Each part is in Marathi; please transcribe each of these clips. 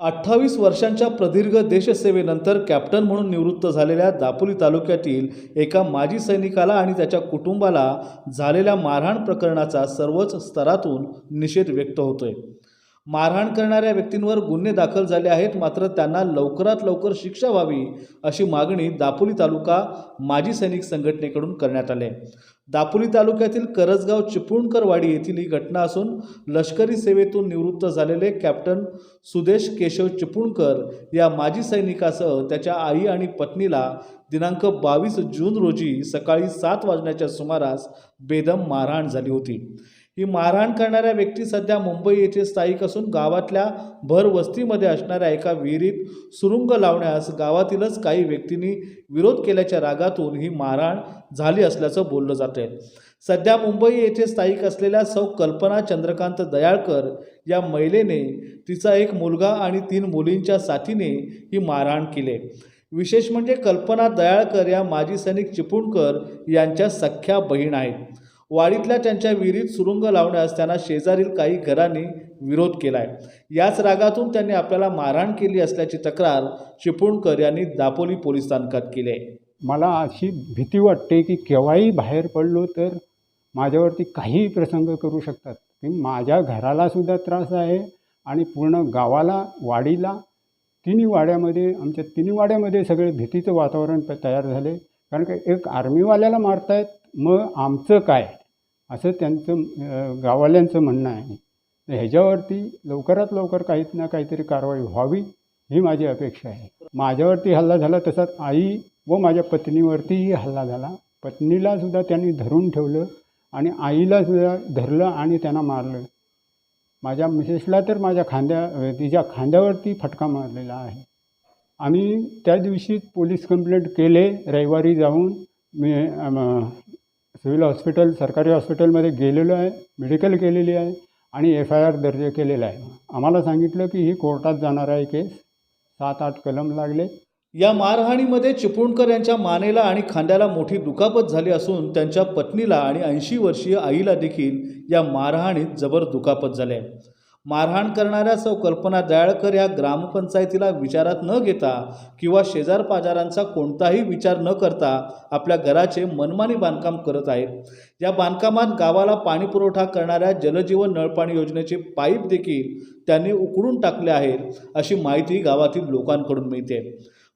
अठ्ठावीस वर्षांच्या प्रदीर्घ देशसेवेनंतर कॅप्टन म्हणून निवृत्त झालेल्या दापोली तालुक्यातील एका माजी सैनिकाला आणि त्याच्या कुटुंबाला झालेल्या मारहाण प्रकरणाचा सर्वच स्तरातून निषेध व्यक्त होतोय. मारहाण करणाऱ्या व्यक्तींवर गुन्हे दाखल झाले आहेत मात्र त्यांना लवकरात लवकर शिक्षा व्हावी अशी मागणी दापोली तालुका माजी सैनिक संघटनेकडून करण्यात आले दापोली तालुक्यातील करजगाव चिपळूणकरवाडी येथील ही घटना असून लष्करी सेवेतून निवृत्त झालेले कॅप्टन सुदेश केशव चिपळूणकर या माजी सैनिकासह त्याच्या आई आणि पत्नीला दिनांक बावीस जून रोजी सकाळी सात वाजण्याच्या सुमारास बेदम मारहाण झाली होती. ही मारहाण करणाऱ्या व्यक्ती सध्या मुंबई येथे स्थायिक असून गावातल्या भर वस्तीमध्ये असणाऱ्या एका विहिरीत सुरुंग लावण्यास गावातीलच काही व्यक्तींनी विरोध केल्याच्या रागातून ही मारहाण झाली असल्याचं बोललं जातं आहे सध्या मुंबई येथे स्थायिक असलेल्या सौ कल्पना चंद्रकांत दयाळकर या महिलेने तिचा एक मुलगा आणि तीन मुलींच्या साथीने ही मारहाण केली. विशेष म्हणजे कल्पना दयाळकर या माजी सैनिक चिपळूणकर यांच्या सख्या बहीण आहेत. वाडीतल्या त्यांच्या विहिरीत सुरुंग लावण्यास त्यांना शेजारील काही घरांनी विरोध केला आहे याच रागातून त्यांनी आपल्याला मारहाण केली असल्याची तक्रार चिपळूणकर यांनी दापोली पोलीस स्थानकात केली आहे. मला अशी भीती वाटते की केव्हाही बाहेर पडलो तर माझ्यावरती काहीही प्रसंग करू शकतात. माझ्या घरालासुद्धा त्रास आहे आणि पूर्ण गावाला वाडीला तिन्ही वाड्यामध्ये आमच्या तिन्ही वाड्यामध्ये सगळे भीतीचं वातावरण तयार झाले. कारण का एक आर्मीवाल्याला मारतायत मग आमचं काय? असं त्यांचं गावाल्यांचं गाववाल्यांचं म्हणणं आहे. तर ह्याच्यावरती लवकरात लवकर काही ना काहीतरी कारवाई व्हावी ही माझी अपेक्षा आहे. माझ्यावरती हल्ला झाला तसाच आई व माझ्या पत्नीवरतीही हल्ला झाला. पत्नीलासुद्धा त्यांनी धरून ठेवलं आणि आईलासुद्धा धरलं आणि त्यांना मारलं. माझ्या मिसेसला तर माझ्या खांद्या तिच्या खांद्यावरती फटका मारलेला आहे. आम्ही त्या दिवशी पोलीस कंप्लेंट केले. रविवारी जाऊन मी सिव्हिल हॉस्पिटल सरकारी हॉस्पिटलमध्ये गेलेलो आहे मेडिकल केलेली आहे आणि एफ आय आर दर्ज केलेला आहे. आम्हाला सांगितलं की ही कोर्टात जाणार आहे केस. सात आठ कलम लागले. या मारहाणीमध्ये चिपळूणकर यांच्या मानेला आणि खांद्याला मोठी दुखापत झाली असून त्यांच्या पत्नीला आणि ऐंशी वर्षीय आईला देखील या मारहाणीत जबर दुखापत झाली. आहे मारहाण करणाऱ्या सौ कल्पना दयाळकर या ग्रामपंचायतीला विचारात न घेता किंवा शेजारपाजारांचा कोणताही विचार न करता आपल्या घराचे मनमानी बांधकाम करत आहेत. या बांधकामात गावाला पाणी पुरवठा करणाऱ्या जलजीवन नळपाणी योजनेचे पाईप देखील त्यांनी उकडून टाकले आहेत अशी माहिती गावातील लोकांकडून मिळते.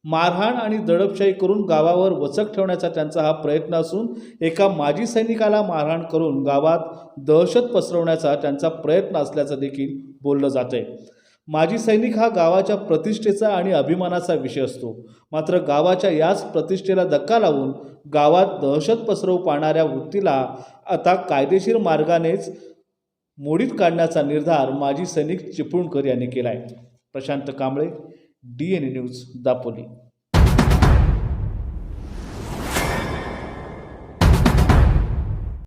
मारहाण आणि दडपशाही करून गावावर वचक ठेवण्याचा त्यांचा हा प्रयत्न असून एका माजी सैनिकाला मारहाण करून गावात दहशत पसरवण्याचा त्यांचा प्रयत्न असल्याचं देखील बोललं जात आहे माजी सैनिक हा गावाच्या प्रतिष्ठेचा आणि अभिमानाचा विषय असतो. मात्र गावाच्या याच प्रतिष्ठेला धक्का लावून गावात दहशत पसरवू पाहणाऱ्या वृत्तीला आता कायदेशीर मार्गानेच मोडीत काढण्याचा निर्धार माजी सैनिक चिपळूणकर यांनी केला आहे Prashant Kamble D N news Dapoli.